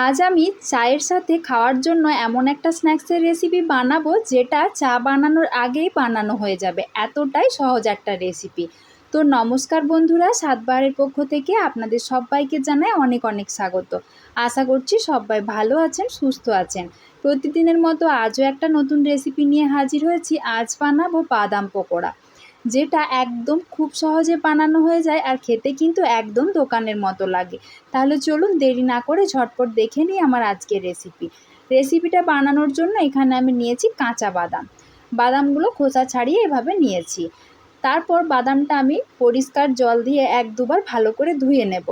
আজ আমি চায়ের সাথে খাওয়ার জন্য এমন একটা স্ন্যাক্সের রেসিপি বানাবো যেটা চা বানানোর আগেই বানানো হয়ে যাবে। এতটাই সহজ একটা রেসিপি তো নমস্কার বন্ধুরা, সাতবারের পক্ষ থেকে আপনাদের সবাইকে জানাই অনেক অনেক স্বাগত। আশা করছি সবাই ভালো আছেন, সুস্থ আছেন। প্রতিদিনের মতো আজও একটা নতুন রেসিপি নিয়ে হাজির হয়েছি। আজ বানাবো বাদাম পকোড়া। যেটা একদম খুব সহজে বানানো হয়ে যায় আর খেতে কিন্তু একদম দোকানের মতো লাগে। তাহলে চলুন দেরি না করে ঝটপট দেখে নিই আমার আজকের রেসিপি রেসিপিটা বানানোর জন্য এখানে আমি নিয়েছি কাঁচা বাদাম। বাদামগুলো খোসা ছাড়িয়ে এভাবে নিয়েছি। তারপর বাদামটা আমি পরিষ্কার জল দিয়ে এক দুবার ভালো করে ধুয়ে নেব।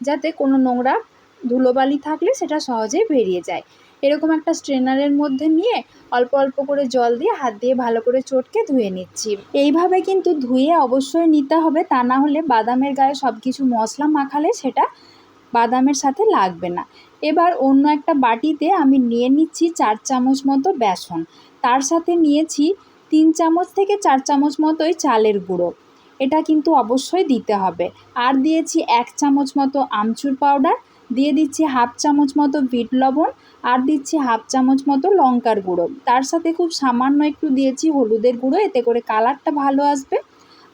যাতে কোনো নোংরা ধুলোবালি থাকলে সেটা সহজেই বেরিয়ে যায়। এরকম একটা স্ট্রেনারের মধ্যে নিয়ে অল্প অল্প করে জল দিয়ে হাত দিয়ে ভালো করে চটকে ধুয়ে নিচ্ছি। এইভাবে কিন্তু ধুয়ে অবশ্যই নিতে হবে, তা না হলে বাদামের গায়ে সব কিছু মশলা মাখালে সেটা বাদামের সাথে লাগবে না। এবার অন্য একটা বাটিতে আমি নিয়ে নিচ্ছি চার চামচ মতো বেসন। তার সাথে নিয়েছি তিন চামচ থেকে চার চামচ মতোই চালের গুঁড়ো। এটা কিন্তু অবশ্যই দিতে হবে। আর দিয়েছি এক চামচ মতো আমচুর পাউডার দিয়ে দিচ্ছি হাফ চামচ মতো বিট লবণ আর দিচ্ছি হাফ চামচ মতো লঙ্কার গুঁড়ো। তার সাথে খুব সামান্য একটু দিয়েছি হলুদের গুঁড়ো, এতে করে কালারটা ভালো আসবে।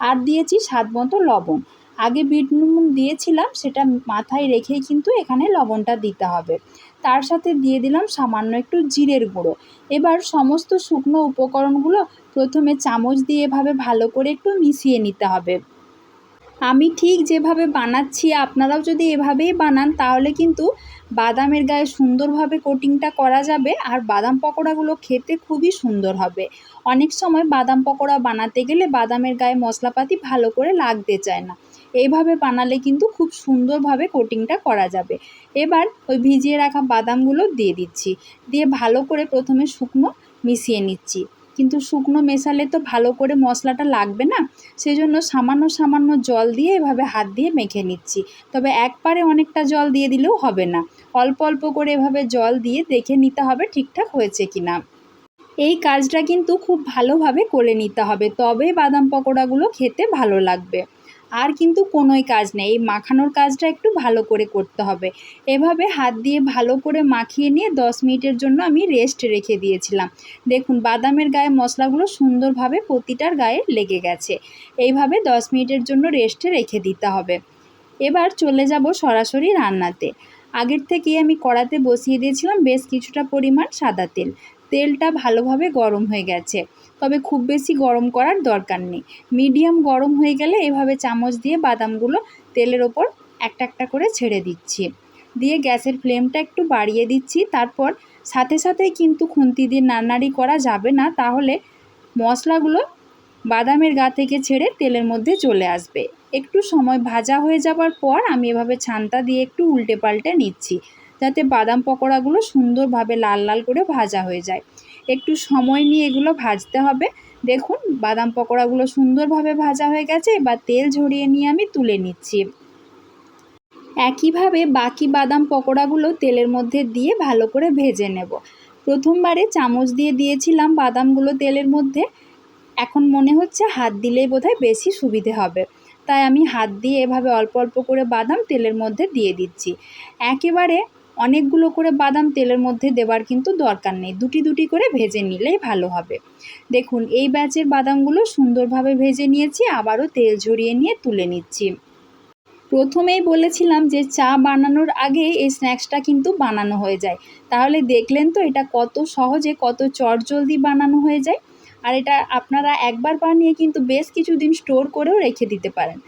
আর দিয়েছি স্বাদ মতো লবণ। আগে বিট নুন দিয়েছিলাম, সেটা মাথায় রেখেই কিন্তু এখানে লবণটা দিতে হবে। তার সাথে দিয়ে দিলাম সামান্য একটু জিরের গুঁড়ো। এবার সমস্ত শুকনো উপকরণগুলো প্রথমে চামচ দিয়ে এভাবে ভালো করে একটু মিশিয়ে নিতে হবে। আমি ঠিক যেভাবে বানাচ্ছি, আপনারাও যদি এভাবেই বানান, তাহলে কিন্তু বাদামের গায়ে সুন্দরভাবে কোটিংটা করা যাবে আর বাদাম পকোড়াগুলো খেতে খুবই সুন্দর হবে। অনেক সময় বাদাম পকোড়া বানাতে গেলে বাদামের গায়ে মশলাপাতি ভালো করে লাগতে চায় না। এইভাবে বানালে কিন্তু খুব সুন্দরভাবে কোটিংটা করা যাবে। এবার ওই ভিজিয়ে রাখা বাদামগুলো দিয়ে দিচ্ছি। দিয়ে ভালো করে প্রথমে শুকনো মিশিয়ে নিচ্ছি। কিন্তু শুকনো মেশালে তো ভালো করে মশলাটা লাগবে না। সেই জন্য সামান্য সামান্য জল দিয়ে এভাবে হাত দিয়ে মেখে নিচ্ছি। তবে একবারে অনেকটা জল দিয়ে দিলেও হবে না। অল্প অল্প করে এভাবে জল দিয়ে দেখে নিতে হবে ঠিকঠাক হয়েছে কি না এই কাজটা কিন্তু খুব ভালোভাবে করে নিতে হবে। তবে বাদাম পকোড়াগুলো খেতে ভালো লাগবে। আর কিন্তু কোনোই কাজ নেই। এই মাখানোর কাজটা একটু ভালো করে করতে হবে। এভাবে হাত দিয়ে ভালো করে মাখিয়ে নিয়ে দশ মিনিটের জন্য আমি রেস্ট রেখে দিয়েছিলাম। দেখুন, বাদামের গায়ে মশলাগুলো সুন্দরভাবে প্রতিটার গায়ে লেগে গেছে। এইভাবে দশ মিনিটের জন্য রেস্টে রেখে দিতে হবে। এবার চলে যাব সরাসরি রান্নাতে। আগের থেকেই আমি কড়াতে বসিয়ে দিয়েছিলাম বেশ কিছুটা পরিমাণ সাদা তেল। তেলটা ভালোভাবে গরম হয়ে গেছে। তবে খুব বেশি গরম করার দরকার নেই। মিডিয়াম গরম হয়ে গেলে এভাবে চামচ দিয়ে বাদামগুলো তেলের ওপর একটা একটা করে ছেড়ে দিচ্ছি। দিয়ে গ্যাসের ফ্লেমটা একটু বাড়িয়ে দিচ্ছি। তারপর সাথে সাথেই কিন্তু খুন্তি দিয়ে নাড়ানাড়ি করা যাবে না। তাহলে মশলাগুলো বাদামের গা থেকে ছেড়ে তেলের মধ্যে চলে আসবে। একটু সময় ভাজা হয়ে যাবার পর আমি এভাবে ছানটা দিয়ে একটু উল্টে পাল্টে নিচ্ছি। যাতে বাদাম পকোড়াগুলো সুন্দরভাবে লাল লাল করে ভাজা হয়ে যায়। একটু সময় নিয়ে এগুলো ভাজতে হবে। দেখুন, বাদাম পকোড়াগুলো সুন্দরভাবে ভাজা হয়ে গেছে, এবার তেল ঝরিয়ে নিয়ে আমি তুলে নিচ্ছি। একইভাবে বাকি বাদাম পকোড়াগুলো তেলের মধ্যে দিয়ে ভালো করে ভেজে নেব। প্রথমবারে চামচ দিয়ে দিয়েছিলাম বাদামগুলো তেলের মধ্যে। এখন মনে হচ্ছে হাত দিলেই বোধহয় বেশি সুবিধে হবে। তাই আমি হাত দিয়ে এভাবে অল্প অল্প করে বাদাম তেলের মধ্যে দিয়ে দিচ্ছি। একেবারে অনেকগুলো করে বাদাম তেলের মধ্যে দেওয়ার কিন্তু দরকার নেই। দুটি দুটি করে ভেজে নিলেই ভালো হবে। দেখুন, এই ব্যাচের বাদামগুলো সুন্দরভাবে ভেজে নিয়েছি, আবারও তেল ঝরিয়ে নিয়ে তুলে নিচ্ছি। প্রথমেই বলেছিলাম যে চা বানানোর আগে এই স্ন্যাক্সটা কিন্তু বানানো হয়ে যায়। তাহলে দেখলেন তো এটা কত সহজে, কত চটজলদি বানানো হয়ে যায়। আর এটা আপনারা একবার বানিয়ে কিন্তু বেশ কিছুদিন স্টোর করেও রেখে দিতে পারেন।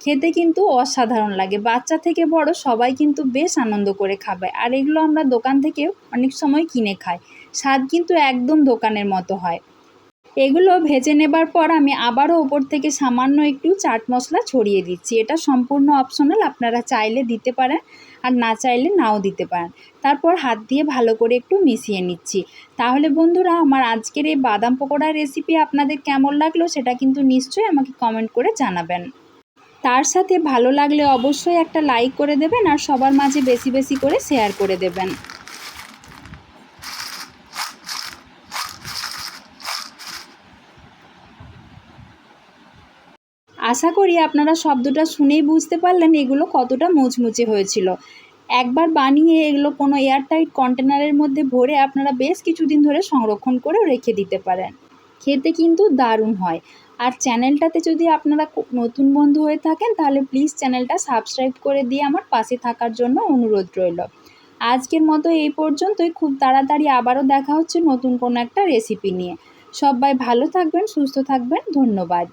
খেতে কিন্তু অসাধারণ লাগে। বাচ্চা থেকে বড় সবাই কিন্তু বেশ আনন্দ করে খাবে। আর এগুলো আমরা দোকান থেকে অনেক সময় কিনে খাই। স্বাদ কিন্তু একদম দোকানের মতো হয়। এগুলো ভেজে নেবার পর আমি আবারও ওপর থেকে সামান্য একটু চাট মশলা ছড়িয়ে দিচ্ছি। এটা সম্পূর্ণ অপশনাল আপনারা চাইলে দিতে পারেন আর না চাইলে নাও দিতে পারেন। তারপর হাত দিয়ে ভালো করে একটু মিশিয়ে নিচ্ছি। তাহলে বন্ধুরা, আমার আজকের এই বাদাম পকোড়া রেসিপি আপনাদের কেমন লাগল সেটা কিন্তু নিশ্চয়ই আমাকে কমেন্ট করে জানাবেন। তার সাথে ভালো লাগলে অবশ্যই একটা লাইক করে দেবেন আর সবার মাঝে বেশি বেশি করে শেয়ার করে দেবেন। আশা করি আপনারা শব্দটা শুনেই বুঝতে পারলেন এগুলো কতটা মুচমুচে হয়েছিল। একবার বানিয়ে এগুলো কোনো এয়ারটাইট কন্টেনারের মধ্যে ভরে আপনারা বেশ কিছুদিন ধরে সংরক্ষণ করেও রেখে দিতে পারেন। খেতে কিন্তু দারুণ হয়। আর চ্যানেলটাতে যদি আপনারা নতুন বন্ধু হয়ে থাকেন, তাহলে প্লিজ চ্যানেলটা সাবস্ক্রাইব করে দিয়ে আমার পাশে থাকার জন্য অনুরোধ রইল। আজকের মতো এই পর্যন্তই। খুব তাড়াতাড়ি আবারও দেখা হচ্ছে নতুন কোনো একটা রেসিপি নিয়ে। সবাই ভালো থাকবেন, সুস্থ থাকবেন। ধন্যবাদ।